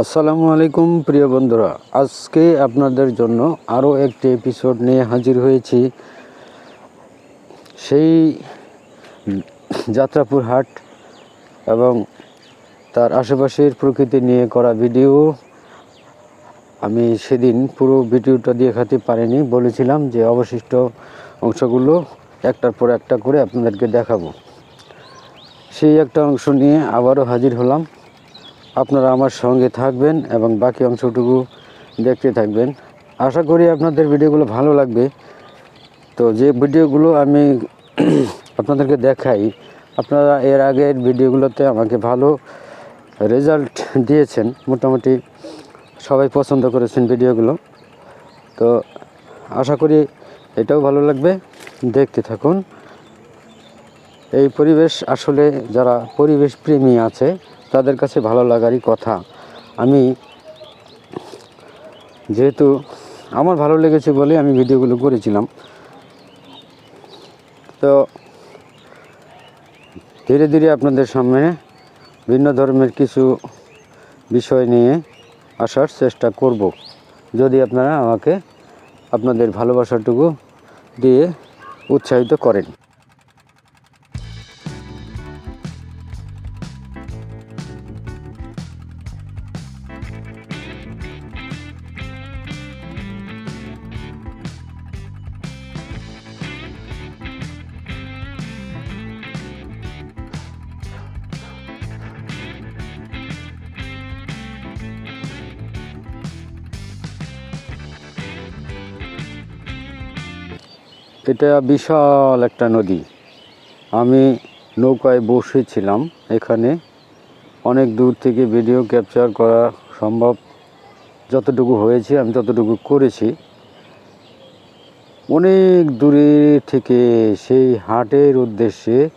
আসসালামু আলাইকুম, প্রিয় বন্ধুরা। আজকে আপনাদের জন্য আরও একটি এপিসোড নিয়ে হাজির হয়েছি। সেই যাত্রাপুর হাট এবং তার আশেপাশের প্রকৃতি নিয়ে করা ভিডিও। আমি সেদিন পুরো ভিডিওটা দেখাতে পারিনি, বলেছিলাম যে অবশিষ্ট অংশগুলো একটার পর একটা করে আপনাদেরকে দেখাবো। সেই একটা অংশ নিয়ে আবারও হাজির হলাম। আপনারা আমার সঙ্গে থাকবেন এবং বাকি অংশটুকু দেখতে থাকবেন। আশা করি আপনাদের ভিডিওগুলো ভালো লাগবে। তো যে ভিডিওগুলো আমি আপনাদেরকে দেখাই, আপনারা এর আগের ভিডিওগুলোতে আমাকে ভালো রেজাল্ট দিয়েছেন। মোটামুটি সবাই পছন্দ করেছেন ভিডিওগুলো। তো আশা করি এটাও ভালো লাগবে। দেখতে থাকুন। এই পরিবেশ আসলে যারা পরিবেশ প্রেমী আছে তাদের কাছে ভালো লাগারই কথা। আমি যেহেতু আমার ভালো লেগেছে বলে আমি ভিডিওগুলো করেছিলাম। তো ধীরে ধীরে আপনাদের সামনে ভিন্ন ধর্মের কিছু বিষয় নিয়ে আসার চেষ্টা করব। যদি আপনারা আমাকে আপনাদের ভালোবাসাটুকু দিয়ে উৎসাহিত করেন। এটা বিশাল একটা নদী। আমি নৌকায় বসেছিলাম এখানে। অনেক দূর থেকে ভিডিও ক্যাপচার করা সম্ভব। যতটুকু হয়েছে, আমি ততটুকু করেছি। অনেক দূরে থেকে সেই হাটের উদ্দেশ্যে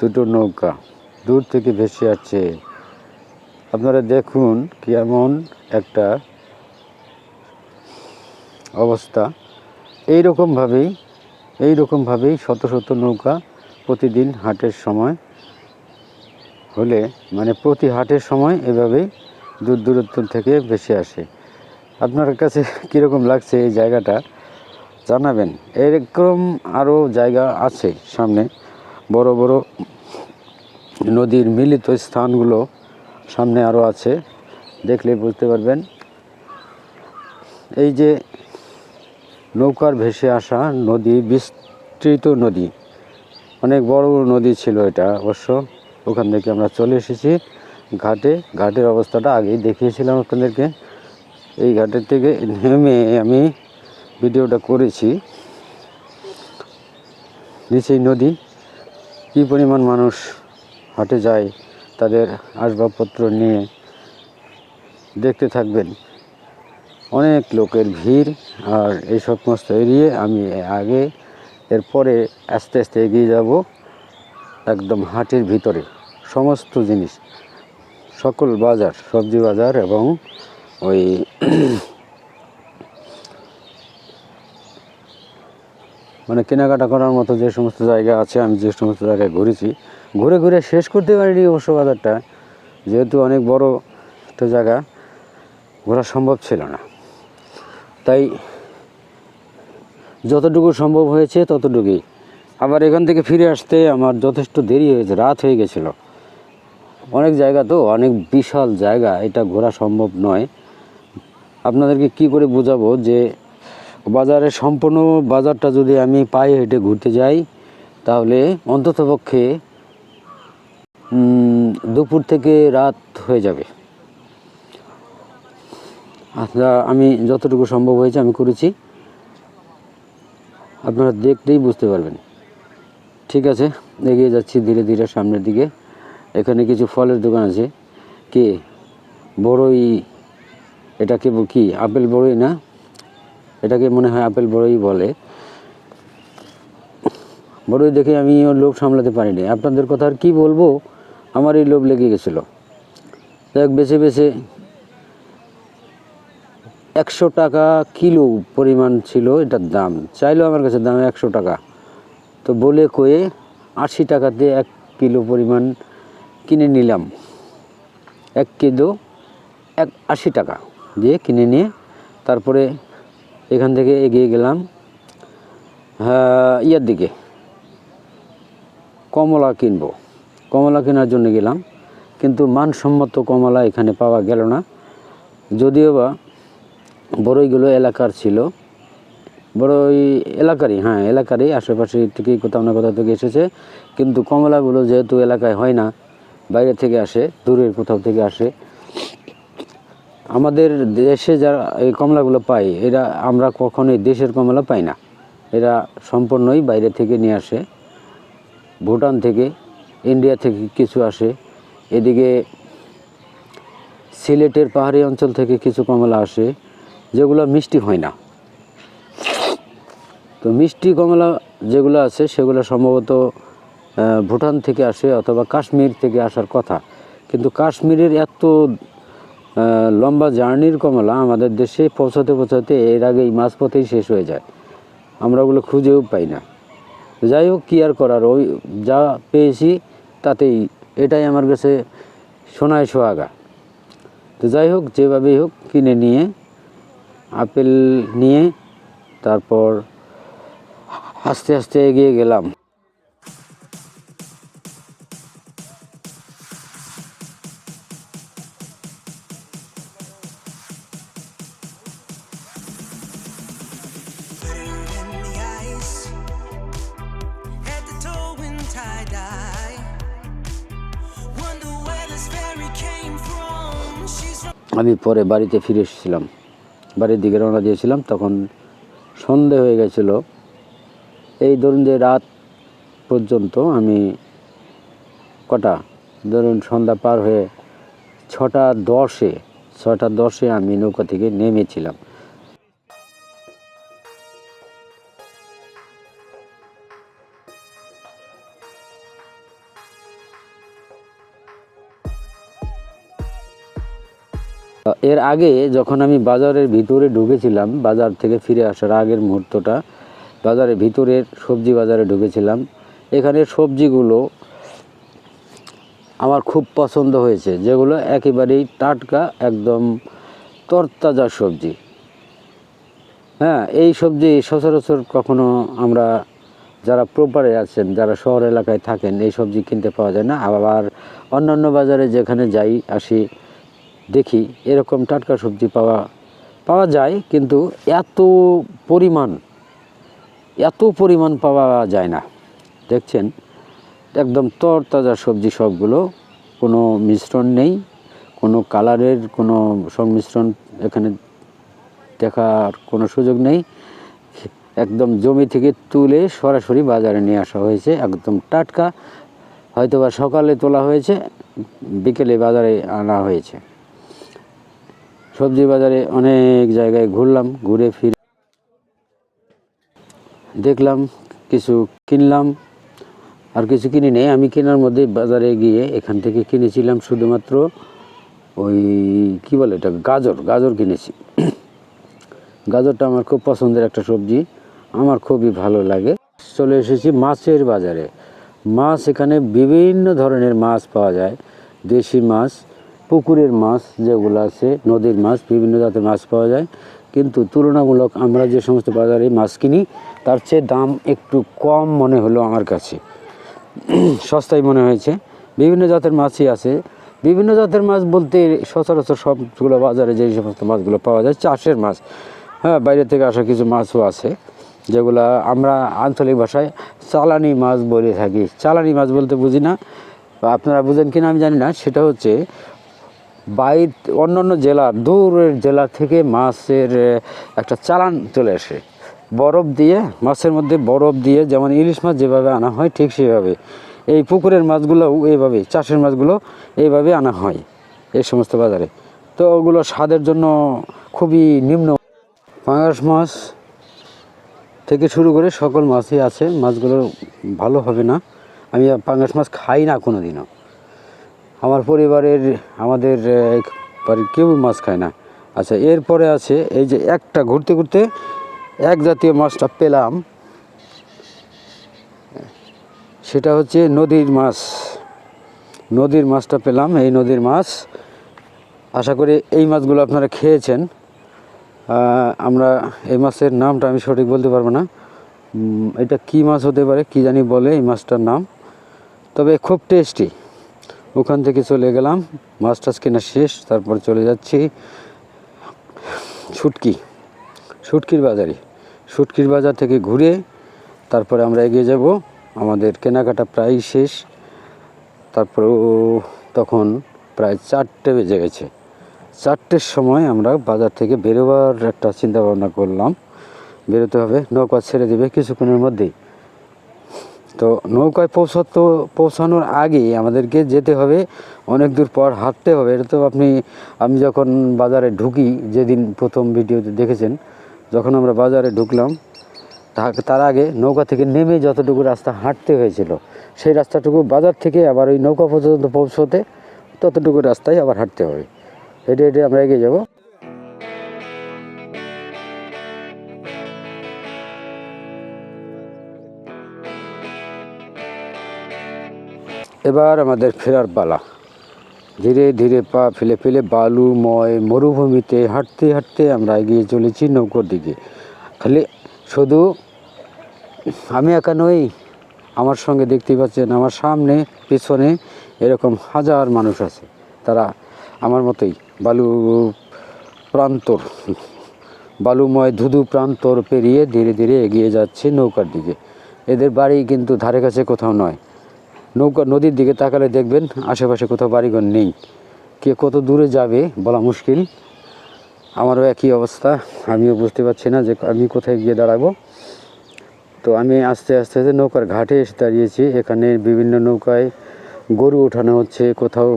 দুটো নৌকা দূর থেকে ভেসে আসছে। আপনারা দেখুন কেমন একটা অবস্থা। এই রকমভাবেই এই রকমভাবেই শত শত নৌকা প্রতিদিন হাটের সময় হলে মানে প্রতি হাটের সময় এভাবেই দূর দূরত্ব থেকে ভেসে আসে। আপনার কাছে কীরকম লাগছে এই জায়গাটা জানাবেন। এরকম আরও জায়গা আছে সামনে, বড় বড় নদীর মিলিত স্থানগুলো সামনে আরও আছে, দেখলে বুঝতে পারবেন। এই যে নৌকার ভেসে আসা নদী, বিস্তৃত নদী। অনেক বড় নদী ছিল এটা অবশ্য। ওখান থেকে আমরা চলে এসেছি ঘাটে। ঘাটের অবস্থাটা আগেই দেখিয়েছিলাম আপনাদেরকে। এই ঘাটের থেকে নেমে আমি ভিডিওটা করেছি। নিচেই নদী। কী পরিমাণ মানুষ হাটে যায়, তাদের আসবাবপত্র নিয়ে দেখতে থাকবেন। অনেক লোকের ভিড় আর এই সমস্ত এড়িয়ে আমি আগে, এরপরে আস্তে আস্তে এগিয়ে যাব একদম হাটের ভিতরে। সমস্ত জিনিস, সকল বাজার, সবজি বাজার এবং ওই মানে কেনাকাটা করার মতো যে সমস্ত জায়গা আছে, আমি যে সমস্ত জায়গায় ঘুরেছি, ঘুরে ঘুরে শেষ করতে পারিনি অবশ্য বাজারটা। যেহেতু অনেক বড় একটা জায়গা, ঘোরা সম্ভব ছিল না। তাই যতটুকু সম্ভব হয়েছে ততটুকুই। আবার এখান থেকে ফিরে আসতে আমার যথেষ্ট দেরি হয়েছে, রাত হয়ে গেছিল। অনেক জায়গা তো, অনেক বিশাল জায়গা, এটা ঘোরা সম্ভব নয়। আপনাদেরকে কি করে বোঝাবো যে বাজারে সম্পূর্ণ বাজারটা যদি আমি পায়ে হেঁটে ঘুরতে যাই, তাহলে অন্ততপক্ষে দুপুর থেকে রাত হয়ে যাবে। আচ্ছা আমি যতটুকু সম্ভব হয়েছে আমি করেছি। আপনারা দেখলেই বুঝতে পারবেন। ঠিক আছে, এগিয়ে যাচ্ছি ধীরে ধীরে সামনের দিকে। এখানে কিছু ফলের দোকান আছে। কি? বড়ই এটাকে কি আপেল বড়ই না? এটাকে মনে হয় আপেল বড়ই বলে। বড়ই দেখে আমি ওর লোভ সামলাতে পারিনি। আপনাদের কথা আর কী বলব? আমার এই লোভ লেগে গেছিল। দেখ, বেছে বেছে একশো টাকা কিলো পরিমাণ ছিল এটার দাম। চাইলেও আমার কাছে দাম একশো টাকা। তো বলে কয়ে আশি টাকাতে এক কিলো পরিমাণ কিনে নিলাম। এক কিলো এক আশি টাকা দিয়ে কিনে নিয়ে তারপরে এখান থেকে এগিয়ে গেলাম ইয়ার দিকে। কমলা কিনবো। কমলা কেনার জন্য গেলাম, কিন্তু মানসম্মত কমলা এখানে পাওয়া গেল না। যদিও বা বড়ইগুলো এলাকার ছিল। বড়ই এলাকারই হ্যাঁ এলাকারই, আশেপাশে থেকে কোথাও না কোথাও থেকে এসেছে। কিন্তু কমলাগুলো যেহেতু এলাকায় হয় না, বাইরে থেকে আসে, দূরের কোথাও থেকে আসে। আমাদের দেশে যারা এই কমলাগুলো পাই এরা আমরা কখনোই দেশের কমলা পাই না। এরা সম্পূর্ণই বাইরে থেকে নিয়ে আসে। ভুটান থেকে, ইন্ডিয়া থেকে কিছু আসে। এদিকে সিলেটের পাহাড়ি অঞ্চল থেকে কিছু কমলা আসে। যেগুলো মিষ্টি হয় না। তো মিষ্টি কমলা যেগুলো আছে, সেগুলো সম্ভবত ভুটান থেকে আসে অথবা কাশ্মীর থেকে আসার কথা। কিন্তু কাশ্মীরের এত লম্বা জার্নির কমলা আমাদের দেশে পৌঁছাতে পৌঁছাতে এর আগেই মাঝপথেই শেষ হয়ে যায়। আমরা ওগুলো খুঁজেও পাই না। যাই হোক, কী আর করার? ওই যা পেয়েছি তাতেই, এটাই আমার কাছে সোনায় সোহাগা। তো যাই হোক, যেভাবেই হোক কিনে নিয়ে আপেল নিয়ে তারপর আস্তে আস্তে এগিয়ে গেলাম। আমি পরে বাড়িতে ফিরে এসেছিলাম। বাড়ির দিকে রওনা দিয়েছিলাম, তখন সন্ধে হয়ে গেছিল। এই ধরুন যে রাত পর্যন্ত আমি কটা? ধরুন সন্ধ্যা পার হয়ে ছটা দশে ছটা দশে আমি নৌকা থেকে নেমেছিলাম। এর আগে যখন আমি বাজারের ভিতরে ঢুকেছিলাম, বাজার থেকে ফিরে আসার আগের মুহূর্তটা, বাজারের ভিতরের সবজি বাজারে ঢুকেছিলাম। এখানে সবজিগুলো আমার খুব পছন্দ হয়েছে, যেগুলো একেবারেই টাটকা, একদম তরতাজা সবজি। হ্যাঁ এই সবজি সচরাচর কখনো আমরা যারা প্রপারে আছেন, যারা শহর এলাকায় থাকেন, এই সবজি কিনতে পাওয়া যায় না। আবার অন্যান্য বাজারে যেখানে যাই, আসি দেখি এরকম টাটকা সবজি পাওয়া পাওয়া যায়, কিন্তু এত পরিমাণ এত পরিমাণ পাওয়া যায় না। দেখছেন, একদম তরতাজা সবজি সবগুলো, কোনো মিশ্রণ নেই, কোনো কালারের কোনো সংমিশ্রণ এখানে দেখার কোনো সুযোগ নেই। একদম জমি থেকে তুলে সরাসরি বাজারে নিয়ে আসা হয়েছে, একদম টাটকা। হয়তোবা সকালে তোলা হয়েছে, বিকেলে বাজারে আনা হয়েছে। সবজি বাজারে অনেক জায়গায় ঘুরলাম, ঘুরে ফিরে দেখলাম, কিছু কিনলাম, আর কিছু কিনি নেই। আমি কেনার মধ্যে বাজারে গিয়ে এখান থেকে কিনেছিলাম শুধুমাত্র ওই, কি বলে এটা গাজর গাজর কিনেছি। গাজরটা আমার খুব পছন্দের একটা সবজি, আমার খুবই ভালো লাগে। চলে এসেছি মাছের বাজারে। মাছ এখানে বিভিন্ন ধরনের মাছ পাওয়া যায়, দেশি মাছ পুকুরের মাছ যেগুলো আছে, নদীর মাছ, বিভিন্ন জাতের মাছ পাওয়া যায়। কিন্তু তুলনামূলক আমরা যে সমস্ত বাজারে মাছ কিনি, তার চেয়ে দাম একটু কম মনে হলো আমার কাছে। সস্তায় মনে হয়েছে। বিভিন্ন জাতের মাছই আছে। বিভিন্ন জাতের মাছ বলতে সচরাচর সবগুলো বাজারে যে সমস্ত মাছগুলো পাওয়া যায়, চাষের মাছ। হ্যাঁ বাইরে থেকে আসা কিছু মাছও আছে, যেগুলা আমরা আঞ্চলিক ভাষায় চালানি মাছ বলে থাকি। চালানি মাছ বলতে বুঝি না। আপনারা বুঝেন কিনা আমি জানি না। সেটা হচ্ছে বাইর অন্যান্য জেলার দূরের জেলা থেকে মাছের একটা চালান চলে আসে। বরফ দিয়ে, মাছের মধ্যে বরফ দিয়ে যেমন ইলিশ মাছ যেভাবে আনা হয়, ঠিক সেভাবে। এই পুকুরের মাছগুলোও এইভাবে চাষের মাছগুলো এইভাবে আনা হয় এই সমস্ত বাজারে। তো ওগুলো স্বাদের জন্য খুবই নিম্ন। পাঙাশ মাছ থেকে শুরু করে সকল মাছই আছে, মাছগুলো ভালো হবে না। আমি পাঙাশ মাছ খাই না কোনো দিনও আমার পরিবারের, আমাদের বাড়ির কেউ মাছ খায় না। আচ্ছা এরপরে আছে, এই যে একটা ঘুরতে ঘুরতে এক জাতীয় মাছটা পেলাম। সেটা হচ্ছে নদীর মাছ। নদীর মাছটা পেলাম, এই নদীর মাছ। আশা করি এই মাছগুলো আপনারা খেয়েছেন। আমরা এই মাছের নামটা আমি সঠিক বলতে পারব না। এটা কি মাছ হতে পারে, কি জানি বলে এই মাছটার নাম। তবে খুব টেস্টি। ওখান থেকে চলে গেলাম। মাছ টাছ কেনা শেষ, তারপর চলে যাচ্ছি শুটকি, শুটকির বাজারে। শুটকির বাজার থেকে ঘুরে তারপরে আমরা এগিয়ে যাব। আমাদের কেনাকাটা প্রায় শেষ। তারপরেও তখন প্রায় চারটে বেজে গেছে। চারটের সময় আমরা বাজার থেকে বেরোবার একটা চিন্তা ভাবনা করলাম। বেরোতে হবে, নৌকা ছেড়ে দেবে কিছুক্ষণের মধ্যেই। তো নৌকায় পৌঁছাতো, পৌঁছানোর আগে আমাদেরকে যেতে হবে। অনেক দূর পর হাঁটতে হবে। এটা তো আপনি, আমি যখন বাজারে ঢুকি, যেদিন প্রথম ভিডিওতে দেখেছেন, যখন আমরা বাজারে ঢুকলাম তার আগে নৌকা থেকে নেমে যতটুকু রাস্তা হাঁটতে হয়েছিল, সেই রাস্তাটুকু বাজার থেকে আবার ওই নৌকা পর্যন্ত পৌঁছতে ততটুকু রাস্তায় আবার হাঁটতে হবে। হেঁটে হেঁটে আমরা এগিয়ে যাব। এবার আমাদের ফেরার পালা। ধীরে ধীরে পা ফেলে ফেলে বালুময় মরুভূমিতে হাঁটতে হাঁটতে আমরা এগিয়ে চলেছি নৌকোর দিকে। খালি শুধু আমি একা নই, আমার সঙ্গে দেখতে পাচ্ছেন আমার সামনে, পেছনে এরকম হাজার মানুষ আছে। তারা আমার মতোই বালু প্রান্তর, বালুময় ধুধু প্রান্তর পেরিয়ে ধীরে ধীরে এগিয়ে যাচ্ছে নৌকার দিকে। এদের বাড়ি কিন্তু ধারে কাছে কোথাও নয়। নৌকা নদীর দিকে তাকালে দেখবেন আশেপাশে কোথাও বাড়িঘর নেই। কে কত দূরে যাবে বলা মুশকিল। আমারও একই অবস্থা, আমিও বুঝতে পারছি না যে আমি কোথায় গিয়ে দাঁড়াবো। তো আমি আস্তে আস্তে আস্তে নৌকার ঘাটে এসে দাঁড়িয়েছি। এখানে বিভিন্ন নৌকায় গরু ওঠানো হচ্ছে, কোথাও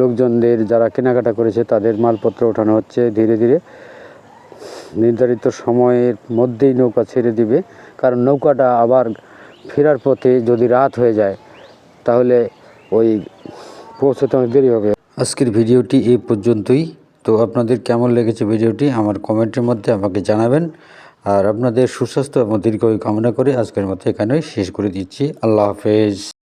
লোকজনদের যারা কেনাকাটা করেছে তাদের মালপত্র ওঠানো হচ্ছে ধীরে ধীরে। নির্ধারিত সময়ের মধ্যেই নৌকা ছেড়ে দিবে, কারণ নৌকাটা আবার ফেরার পথে যদি রাত হয়ে যায়, তাহলে ওই পৌঁছতে অনেক দেরি হবে। আজকের ভিডিওটি এই পর্যন্তই। তো আপনাদের কেমন লেগেছে ভিডিওটি আমার কমেন্টের মধ্যে আমাকে জানাবেন। আর আপনাদের সুস্বাস্থ্য এবং দীর্ঘ কামনা করে আজকের মতো এখানে শেষ করে দিচ্ছি। আল্লাহ হাফেজ।